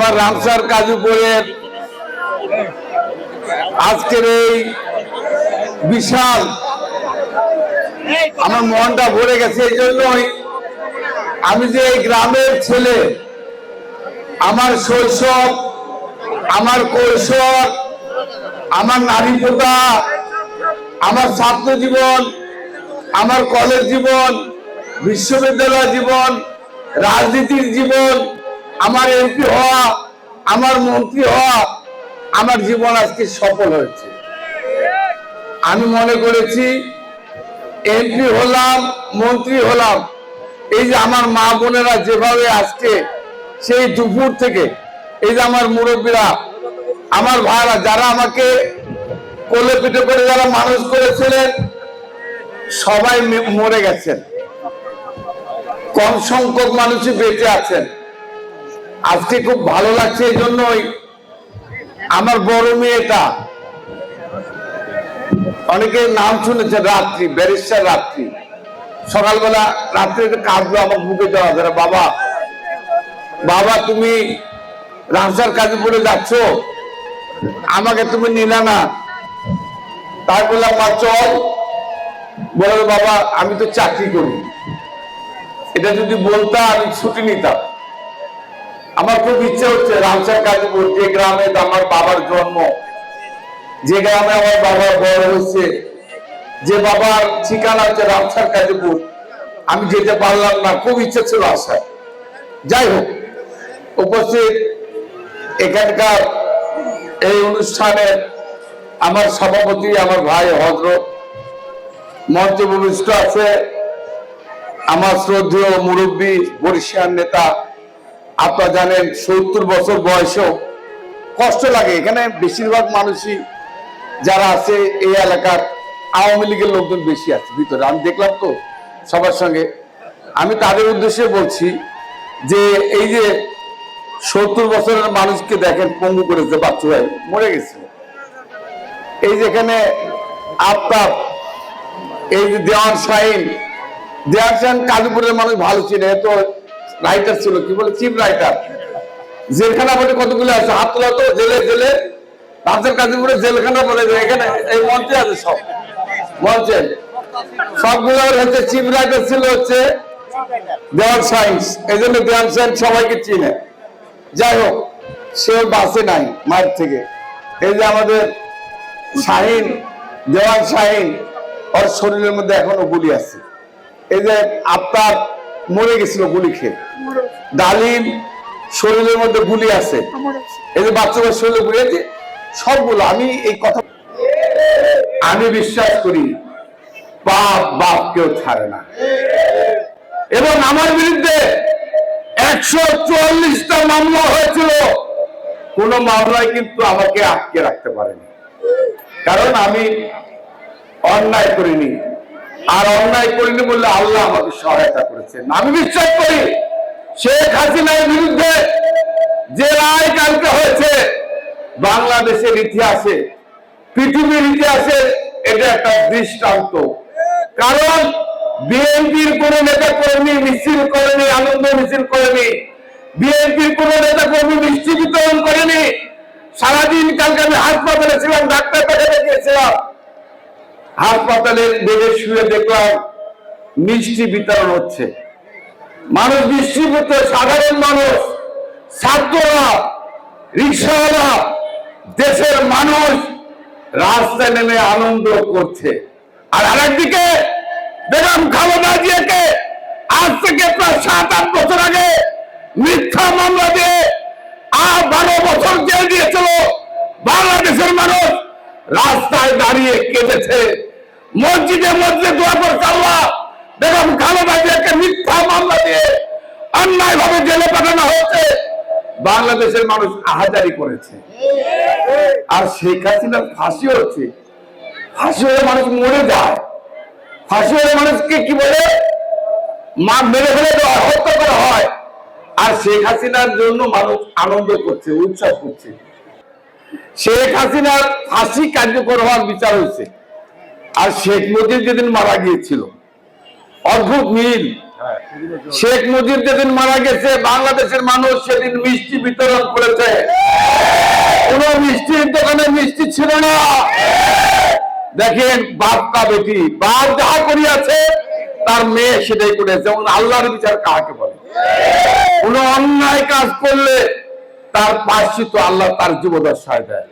আমার রামসার কাজুপুরের আজকের এই বিশাল আমার মনটা ভরে গেছে, এই জন্যই আমি যে এই গ্রামের ছেলে, আমার শৈশব, আমার কৈশোর, আমার নারী পোতা আমার ছাত্র জীবন, আমার কলেজ জীবন, বিশ্ববিদ্যালয় জীবন, রাজনীতির জীবন আমার এমপি হওয়া, আমার মন্ত্রী হওয়া, আমার জীবন আজকে সফল হয়েছে। আমি মনে করেছি, এমপি হলাম, মন্ত্রী হলাম। এই যে আমার মা বোনেরা যেভাবে আজকে সেই দুপুর থেকে, এই যে আমার মুরব্বীরা, আমার ভাইরা যারা আমাকে কোলে পিঠে করে যারা মানুষ করেছিলেন, সবাই মরে গেছেন। কম সংখ্যক মানুষই বেঁচে আছেন। আজকে খুব ভালো লাগছে এই জন্যই। আমার বড় মেয়েটা, অনেকে নাম শুনেছে রাত্রি, ব্যারিস্টার রাত্রি। সকালবেলা রাত্রে কাঁদলো আমার বুকে দেওয়া ধরে বাবা বাবা, তুমি রামসার কাজে পড়ে যাচ্ছ? আমাকে তুমি নিলা না। তাই বললাম, মা, চল। বলে, বাবা, আমি তো চাকরি করি। এটা যদি বলতাম, আমি ছুটি নিতাম। আমার খুব ইচ্ছে হচ্ছে রামসার কাজীপুর যে গ্রামে আমার বাবার জন্ম, যে গ্রামে আমার বাবা বড় হয়েছে যে বাবার ঠিকানা হচ্ছে রামসার কাজীপুর আমি যেতে পারলাম না, খুব ইচ্ছে ছিল আসার। যাই হোক, উপস্থিত এখানকার এই অনুষ্ঠানে আমার সভাপতি, আমার ভাই হজরত মঞ্চে আছে, আমার শ্রদ্ধেয় মুরব্বী, বরিশাল নেতা আপনারা জানেন সত্তর বছর বয়সেও কষ্ট লাগে। এখানে বেশিরভাগ মানুষই যারা আছে এই এলাকার আওয়ামী লীগের লোকজন বেশি আছে ভিতরে। আমি দেখলাম তো সবার সঙ্গে। আমি তাদের উদ্দেশ্যে বলছি যে এই যে সত্তর বছরের মানুষকে দেখেন পঙ্গু করেছে, বাচ্চু ভাই মরে গেছে। এই যে এখানে আফতাব এই যে দেওয়ান শাহিন দেওয়ান শাহিন কাজীপুরের মানুষ ভালো ছিল তো রাইটার ছিল, কি বলে? চিফ রাইটার জেলখানা বলে কতগুলো আছে? হাত তোলা তো জেলে জেলে। রাজের কাজীপুরে জেলখানা বলে এখানে এই মঞ্চে আছে সব। মঞ্চে। সবগুলো হচ্ছে চিফ রাইটার ছিল হচ্ছে দেওয়ান সায়েন্স এই জন্য দেওয়ান সায়েন্স সবাইকে চিনে। যাই হোক সে বাসে নাই মায়ের থেকে। এই যে আমাদের শাহিন, দেওয়ান শাহিন, ওর শরীরের মধ্যে এখনও গুলি আছে। এই যে আপনার মরে গেছিল গুলি খেয়ে। ডালিম শরীরের মধ্যে গুলি আছে। এই যে বাচ্চাদের শরীরে গুলি আছে সবগুলো, আমি এই কথা আমি বিশ্বাস করি, বাপ বাপ কেউ ছাড়ে না। এবং আমার বিরুদ্ধে একশো চুয়াল্লিশটা মামলা হয়েছিল। কোন মামলায় কিন্তু আমাকে আটকে রাখতে পারেনি। কারণ আমি অন্যায় করিনি। আর অন্যায় করিনি বললে আল্লাহ আমাকে সহায়তা করেছেন। আমি বিশ্বাস করি শেখ হাসিনার বিরুদ্ধে যে রায় কালকে হয়েছে, বাংলাদেশের ইতিহাসে, পৃথিবীর ইতিহাসে এটা একটা দৃষ্টান্ত। কারণ বিএনপির কোন নেতা কর্মী মিছিল করেনি, আনন্দ মিছিল করেনি। বিএনপির কোন নেতা কর্মী মিষ্টি বিতরণ করেনি। সারাদিন কালকে আমি হাসপাতালে ছিলাম, ডাক্তার দেখাতে গিয়েছিলাম। হাসপাতালের বেডে শুয়ে দেখলাম মিষ্টি বিতরণ হচ্ছে। মানুষ মিষ্টি পেতে সাধারণ মানুষ, ছাত্ররা, রিক্সাওয়ালা, দেশের মানুষ রাস্তায় নেমে আনন্দ করছে। আর আরেকদিকে বেগম খালেদা জিয়াকে আজ থেকে প্রায় সাত, আট বছর আগে মিথ্যা মামলা দিয়ে আর বারো বছর জেল দিয়েছিল বাংলাদেশের মানুষ। রাস্তায় দাঁড়িয়ে কেঁদেছে। মসজিদে মসজিদে দোয়া করছে আল্লাহ বেগম খালেদা জিয়াকে মিথ্যা মামলা দিয়ে অন্যায় ভাবে জেলে পাঠানো হয়েছে। বাংলাদেশের মানুষ আহাজারি করেছে। আর শেখ হাসিনার ফাঁসি হচ্ছে। ফাঁসি হলে মানুষ মরে যায়। ফাঁসি হলে মানুষকে কি বলে? মা মেরে ফেলে দেওয়া হয়, হত্যা করা হয়। আর শেখ হাসিনার জন্য মানুষ আনন্দ করছে উৎসব করছে। শেখ হাসিনার ফাঁসি কার্যকর হওয়ার বিচার হয়েছে। আর শেখ মুজিব যেদিন মারা গিয়েছিল, অদ্ভুত মিল। শেখ মুজিব যেদিন মারা গেছে, বাংলাদেশের মানুষ সেদিন মিষ্টি বিতরণ করেছে। কোন মিষ্টির দোকানে মিষ্টি ছিল না। দেখেন বাপটা বেটি, বাপ যাহা করিয়াছে, তার মেয়ে সেটাই করেছে এবং আল্লাহর বিচার কাকে বলে? কোন অন্যায় কাজ করলে তার পার্শ্বিত আল্লাহ তার জীবদশায় দেয়।